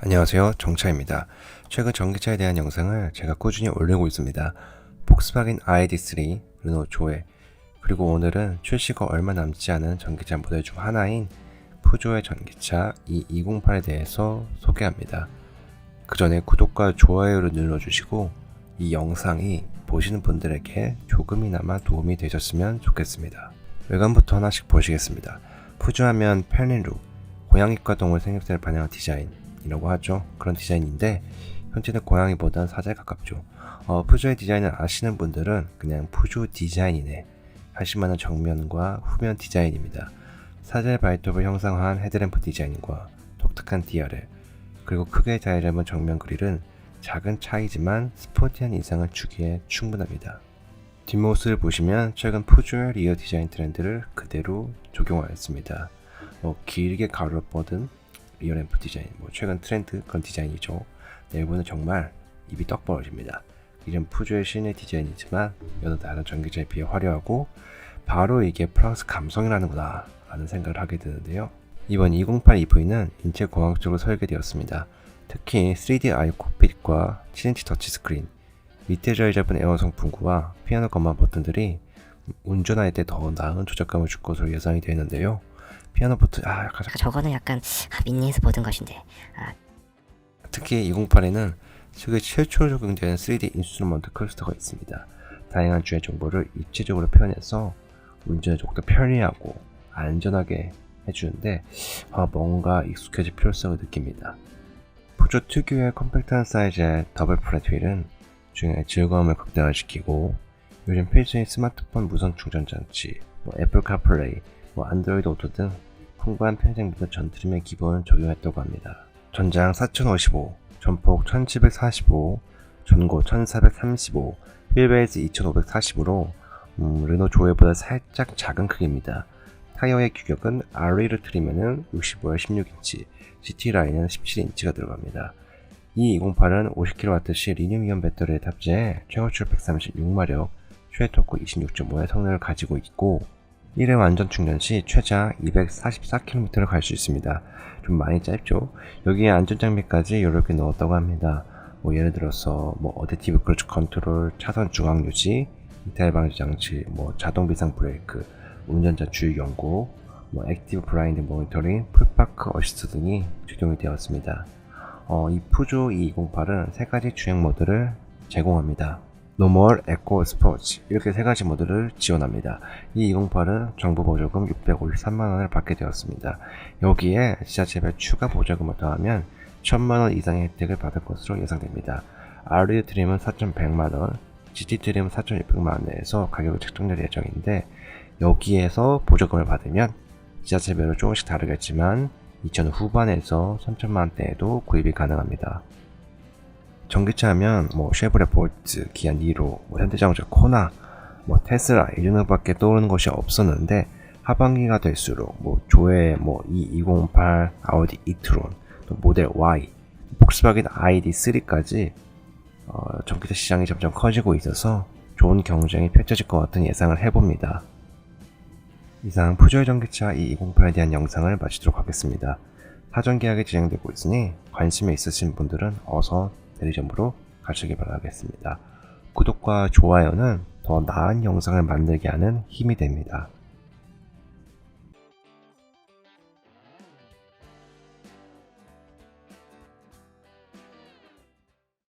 안녕하세요. 정차입니다. 최근 전기차에 대한 영상을 제가 꾸준히 올리고 있습니다. 폭스바겐 ID3 르노 조에 그리고 오늘은 출시가 얼마 남지 않은 전기차 모델 중 하나인 푸조의 전기차 E208에 대해서 소개합니다. 그 전에 구독과 좋아요를 눌러주시고 이 영상이 보시는 분들에게 조금이나마 도움이 되셨으면 좋겠습니다. 외관부터 하나씩 보시겠습니다. 푸조하면 편린 룩 고양이과 동물 생김새를 반영한 디자인 이라고 하죠. 그런 디자인인데 현재는 고양이보단 사자에 가깝죠. 어, 푸조의 디자인을 아시는 분들은 그냥 푸조 디자인이네 하실만한 정면과 후면 디자인입니다. 사자의 발톱을 형상화한 헤드램프 디자인과 독특한 디아를 그리고 크게 잘 잡은 정면 그릴은 작은 차이지만 스포티한 인상을 주기에 충분합니다. 뒷모습을 보시면 최근 푸조의 리어 디자인 트렌드를 그대로 적용하였습니다. 뭐 길게 가로를 뻗은 리어램프 디자인, 뭐 최근 트렌드 그런 디자인이죠. 내부는 정말 입이 떡 벌어집니다. 이런 푸조의 시내 디자인이지만 여느 다른 전기차에 비해 화려하고 바로 이게 프랑스 감성이라는구나 라는 생각을 하게 되는데요. 이번 208 EV는 인체 공학적으로 설계되었습니다. 특히 3D 아이 콕핏과 7인치 터치스크린, 밑에 자리 잡은 에어 성풍구와 피아노 건반 버튼들이 운전할 때 더 나은 조작감을 줄 것으로 예상이 되는데요. 피아노 버튼, 아, 약간 저거는 약간 아, 민니에서 보던 것인데 아, 특히 208에는 세계 최초로 적용된 3D 인스트루먼트 클러스터가 있습니다. 다양한 주의 정보를 입체적으로 표현해서 운전을 조금 더 편리하고 안전하게 해주는데 아, 뭔가 익숙해질 필요성을 느낍니다. 푸조 특유의 컴팩트한 사이즈의 더블 플랫 휠은 주행의 즐거움을 극대화시키고 요즘 필수인 스마트폰 무선 충전 장치, 뭐 애플 카플레이, 뭐 안드로이드 오토 등 풍부한 편의점부터 전트림의 기본을 적용했다고 합니다. 전장 4055, 전폭 1745, 전고 1435, 휠베이스 2540으로 음, 르노 조회보다 살짝 작은 크기입니다. 타이어의 규격은 RE를 트리면은 65에 16인치, GT 라인은 17인치가 들어갑니다. 이 208은 50kWh 리튬이온 배터리를 탑재해 최고출 136마력, 최대 토크 26.5의 성능을 가지고 있고 1회 완전 충전 시 최장 244km를 갈 수 있습니다. 좀 많이 짧죠? 여기에 안전장비까지 이렇게 넣었다고 합니다. 뭐 예를 들어서 뭐 어댑티브 크루즈 컨트롤, 차선 중앙 유지, 이탈 방지 장치, 뭐 자동 비상 브레이크, 운전자 주의 연구, 뭐 액티브 블라인드 모니터링, 풀파크 어시스트 등이 적용이 되었습니다. 어, 이 푸조 208은 세 가지 주행 모드를 제공합니다. 노멀, 에코, 스포츠 이렇게 세 가지 모드를 지원합니다. 이 208은 정부 보조금 653만 원을 받게 되었습니다. 여기에 지자체별 추가 보조금을 더하면 1000만원 이상의 혜택을 받을 것으로 예상됩니다. RE 트림은 4,100만 원, GT 트림은 4,600만 원 내에서 가격이 책정될 예정인데 여기에서 보조금을 받으면 지자체별로 조금씩 다르겠지만 2천 후반에서 3천만 원대에도 구입이 가능합니다. 전기차 하면 뭐 쉐보레 볼트, 기아 니로, 뭐 현대자동차 코나, 뭐 테슬라 이런 것밖에 떠오르는 것이 없었는데 하반기가 될수록 뭐 조회 뭐 E208, 아우디 이트론, 또 모델 Y, 폭스바겐 ID3까지 어, 전기차 시장이 점점 커지고 있어서 좋은 경쟁이 펼쳐질 것 같은 예상을 해봅니다. 이상 푸조의 전기차 E208에 대한 영상을 마치도록 하겠습니다. 사전 계약이 진행되고 있으니 관심이 있으신 분들은 어서 대리점으로 가시기 바라겠습니다. 구독과 좋아요는 더 나은 영상을 만들게 하는 힘이 됩니다.